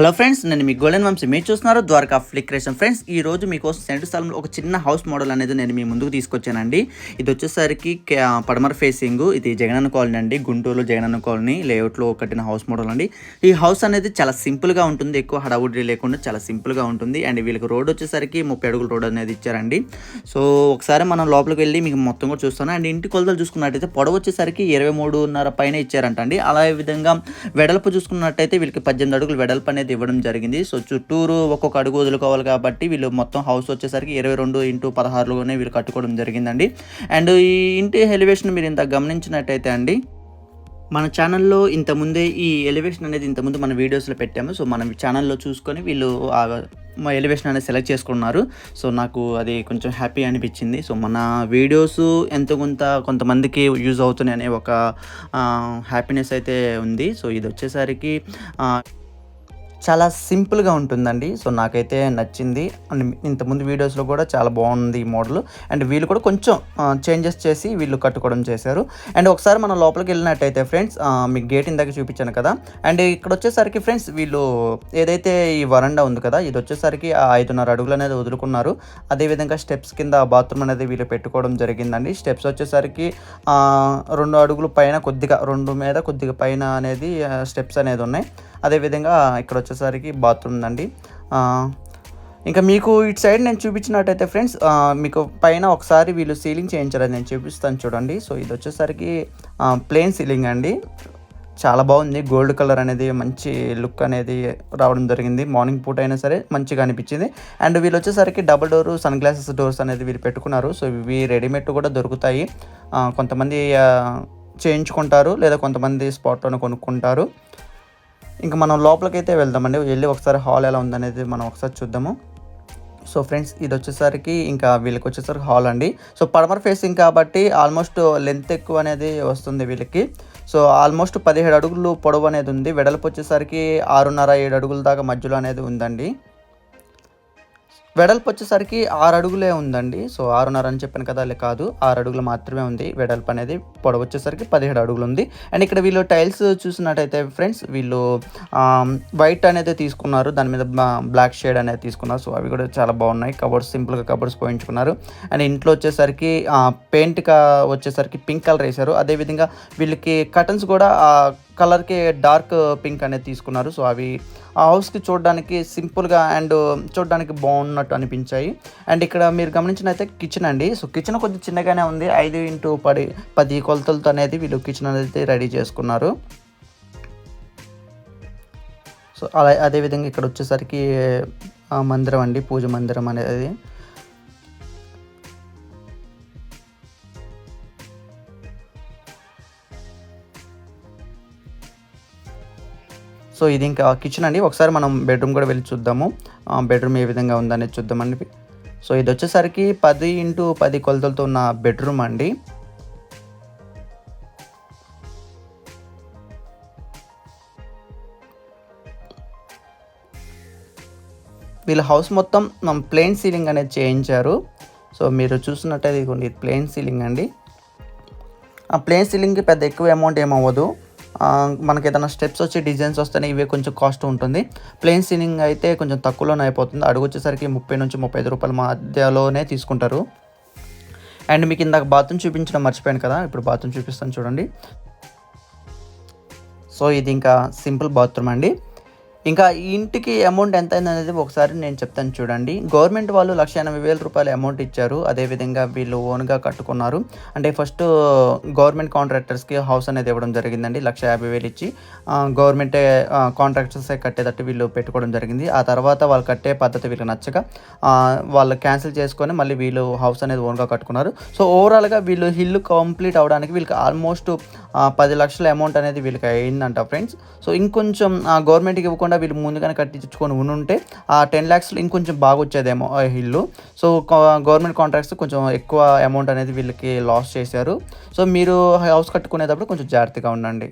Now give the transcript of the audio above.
Hello friends నేను మీ golden Vamsi. మీరు చూస్తున్నారు ద్వారకా ఫ్లిక్రేషన్ ఫ్రెండ్స్ ఈ రోజు మీకోసం సెంటర్ స్థలంలో ఒక చిన్న హౌస్ మోడల్ అనేది నేను మీ ముందుకు తీసుకొచ్చానండి. ఇది వచ్చేసరికి కే- పడమర ఫేసింగ్. ఇది జగనన్న కాలనీ అండి. గుంటూరులో జగనన్న కాలనీ లేఅవుట్లో కట్టిన హౌస్ మోడల్ అండి. ఈ హౌస్ అనేది చాలా సింపుల్గా ఉంటుంది. ఎక్కువ హడావుడి లేకుండా చాలా సింపుల్గా ఉంటుంది. అండ్ వీళ్ళకి రోడ్ వచ్చేసరికి ముప్పై అడుగుల రోడ్ అనేది ఇచ్చారండి. సో ఒకసారి మనం లోపలికి వెళ్ళి మీకు మొత్తం కూడా చూస్తాను. అండ్ ఇంటి కొలతలు చూసుకున్నట్టయితే పొడవు వచ్చేసరికి ఇరవై మూడున్నర పైన ఇచ్చారంట అండి అలా విధంగా వెడల్పు చూసుకున్నట్టయితే వీళ్ళకి పద్దెనిమిది అడుగులు వెడల్పు అనేది ఇవ్వడం జరిగింది. సో చుట్టూరు ఒక్కొక్క అడుగు వదులుకోవాలి కాబట్టి వీళ్ళు మొత్తం హౌస్ వచ్చేసరికి ఇరవై రెండు ఇంటూ పదహారులోనే వీళ్ళు కట్టుకోవడం జరిగిందండి. అండ్ ఈ ఇంటి ఎలివేషన్ మీరు ఇంత గమనించినట్టయితే అండి మన ఛానల్లో ఇంతకుముందే ఈ ఎలివేషన్ అనేది ఇంతకుముందు మన వీడియోస్లో పెట్టాము. సో మన ఛానల్లో చూసుకొని వీళ్ళు ఆ మా ఎలివేషన్ అనేది సెలెక్ట్ చేసుకున్నారు. సో నాకు అది కొంచెం హ్యాపీ అనిపించింది. సో మన వీడియోస్ ఎంతో కొంత కొంతమందికి యూజ్ అవుతున్నాయి అనే ఒక హ్యాపీనెస్ అయితే ఉంది. సో ఇది వచ్చేసరికి చాలా సింపుల్గా ఉంటుందండి. సో నాకైతే నచ్చింది. అండ్ ఇంతకుముందు వీడియోస్లో కూడా చాలా బాగుంది ఈ మోడల్. అండ్ వీళ్ళు కూడా కొంచెం చేంజెస్ చేసి వీళ్ళు కట్టుకోవడం చేశారు. అండ్ ఒకసారి మనం లోపలికి వెళ్ళినట్టయితే ఫ్రెండ్స్ మీకు గేట్ ఇందాక చూపించాను కదా. అండ్ ఇక్కడ వచ్చేసరికి ఫ్రెండ్స్ వీళ్ళు ఏదైతే ఈ వరండా ఉంది కదా ఇది వచ్చేసరికి ఐదున్నర అడుగులు అనేది వదులుకున్నారు. అదేవిధంగా స్టెప్స్ కింద బాత్రూమ్ అనేది వీళ్ళు పెట్టుకోవడం జరిగిందండి. స్టెప్స్ వచ్చేసరికి రెండు అడుగులు పైన కొద్దిగా రెండు మీద కొద్దిగా పైన అనేది స్టెప్స్ అనేది ఉన్నాయి. అదేవిధంగా ఇక్కడ వచ్చేసరికి బాత్రూమ్ ఉందండి ఇంకా మీకు ఇటు సైడ్ నేను చూపించినట్టయితే ఫ్రెండ్స్ మీకు పైన ఒకసారి వీళ్ళు సీలింగ్ చేయించారని నేను చూపిస్తాను చూడండి. సో ఇది వచ్చేసరికి ప్లెయిన్ సీలింగ్ అండి. చాలా బాగుంది. గోల్డ్ కలర్ అనేది మంచి లుక్ అనేది రావడం జరిగింది. మార్నింగ్ పూట అయినా సరే మంచిగా అనిపించింది. అండ్ వీళ్ళు వచ్చేసరికి double door sun glasses doors అనేది వీళ్ళు పెట్టుకున్నారు. సో ఇవి రెడీమేడ్ కూడా దొరుకుతాయి. కొంతమంది చేయించుకుంటారు. లేదా కొంతమంది స్పాట్లోనే కొనుక్కుంటారు. ఇంకా మనం లోపలికైతే వెళ్దామండి. వెళ్ళి ఒకసారి హాల్ ఎలా ఉందనేది మనం ఒకసారి చూద్దాము. సో ఫ్రెండ్స్ ఇది వచ్చేసరికి ఇంకా వీళ్ళకి వచ్చేసరికి హాల్ అండి. సో పడమర్ ఫేసింగ్ కాబట్టి ఆల్మోస్ట్ లెంత్ ఎక్కువ అనేది వస్తుంది వీళ్ళకి. సో ఆల్మోస్ట్ పదిహేడు అడుగులు పొడవు అనేది ఉంది. వెడల్పు వచ్చేసరికి ఆరున్నర ఏడు అడుగుల దాకా మధ్యలో అనేది ఉందండి. వెడల్పు వచ్చేసరికి ఆరు అడుగులే ఉందండి. సో ఆరున్నర అని చెప్పాను కదా అలా కాదు. ఆరు అడుగులు మాత్రమే ఉంది. వెడల్పు అనేది పొడవు వచ్చేసరికి పదిహేడు అడుగులు ఉంది. అండ్ ఇక్కడ వీళ్ళు టైల్స్ చూసినట్టయితే ఫ్రెండ్స్ వీళ్ళు వైట్ అనేది తీసుకున్నారు. దాని మీద బ్లాక్ షేడ్ అనేది తీసుకున్నారు. సో అవి కూడా చాలా బాగున్నాయి. కబోర్డ్స్ సింపుల్గా కబోర్డ్స్ పోయించుకున్నారు. అండ్ ఇంట్లో వచ్చేసరికి పెయింట్ వచ్చేసరికి పింక్ కలర్ వేశారు. అదేవిధంగా వీళ్ళకి కటన్స్ కూడా కలర్కి డార్క్ పింక్ అనేది తీసుకున్నారు. సో అవి ఆ హౌస్కి చూడడానికి సింపుల్గా అండ్ చూడడానికి బాగున్నట్టు అనిపించాయి. అండ్ ఇక్కడ మీరు గమనించినైతే కిచెన్ అండి. సో కిచెన్ కొంచెం చిన్నగానే ఉంది. ఐదు ఇంటూ పది పది కొలతలతో అనేది వీళ్ళు కిచెన్ అనేది రెడీ చేసుకున్నారు. సో అలా అదేవిధంగా ఇక్కడ వచ్చేసరికి ఆ, మందిరం అండి. పూజ మందిరం అనేది. సో ఇది ఇంకా కిచెన్ అండి. ఒకసారి మనం బెడ్రూమ్ కూడా వెళ్ళి చూద్దాము. బెడ్రూమ్ ఏ విధంగా ఉందనేది చూద్దామండి. సో ఇది వచ్చేసరికి పది ఇంటూ పది కొలతలతో ఉన్న బెడ్రూమ్ అండి. వీళ్ళ హౌస్ మొత్తం ప్లెయిన్ సీలింగ్ అనేది చేయించారు. సో మీరు చూసినట్టయితే ఇదిగోండి ఇది ప్లెయిన్ సీలింగ్ అండి. ఆ ప్లెయిన్ సీలింగ్కి పెద్ద ఎక్కువ అమౌంట్ ఏమవ్వదు. మనకి ఏదైనా స్టెప్స్ వచ్చి డిజైన్స్ వస్తేనే ఇవే కొంచెం కాస్ట్ ఉంటుంది. ప్లెయిన్ సీలింగ్ అయితే కొంచెం తక్కువలోనే అయిపోతుంది. అడుగు వచ్చేసరికి ముప్పై నుంచి ముప్పై ఐదు రూపాయల మధ్యలోనే తీసుకుంటారు. అండ్ మీకు ఇందాక బాత్రూమ్ చూపించడం మర్చిపోయాను కదా ఇప్పుడు బాత్రూమ్ చూపిస్తాను చూడండి. సో ఇది ఇంకా సింపుల్ బాత్రూమ్ అండి. ఇంకా ఈ ఇంటికి అమౌంట్ ఎంత అయింది అనేది ఒకసారి నేను చెప్తాను చూడండి. గవర్నమెంట్ వాళ్ళు లక్ష ఎనభై వేల రూపాయలు అమౌంట్ ఇచ్చారు. అదేవిధంగా వీళ్ళు ఓన్గా కట్టుకున్నారు. అంటే ఫస్ట్ గవర్నమెంట్ కాంట్రాక్టర్స్కి హౌస్ అనేది ఇవ్వడం జరిగిందండి. లక్ష యాభై వేలు ఇచ్చి గవర్నమెంటే కాంట్రాక్టర్సే కట్టేటట్టు వీళ్ళు పెట్టుకోవడం జరిగింది. ఆ తర్వాత వాళ్ళు కట్టే పద్ధతి వీళ్ళకి నచ్చక వాళ్ళు క్యాన్సిల్ చేసుకొని మళ్ళీ వీళ్ళు హౌస్ అనేది ఓన్గా కట్టుకున్నారు. సో ఓవరాల్గా వీళ్ళు హిల్ కంప్లీట్ అవడానికి వీళ్ళకి ఆల్మోస్ట్ పది లక్షల అమౌంట్ అనేది వీళ్ళకి అయిందంట ఫ్రెండ్స్ సో ఇంకొంచెం గవర్నమెంట్కి ఇవ్వకుండా వీళ్ళు ముందుగానే కట్టించుకొని ఉంటే ఆ టెన్ ల్యాక్స్లో ఇంకొంచెం బాగా వచ్చేదేమో ఆ ఇల్లు. సో గవర్నమెంట్ కాంట్రాక్ట్స్ కొంచెం ఎక్కువ అమౌంట్ అనేది వీళ్ళకి లాస్ చేశారు. సో మీరు హౌస్ కట్టుకునేటప్పుడు కొంచెం జాగ్రత్తగా ఉండండి.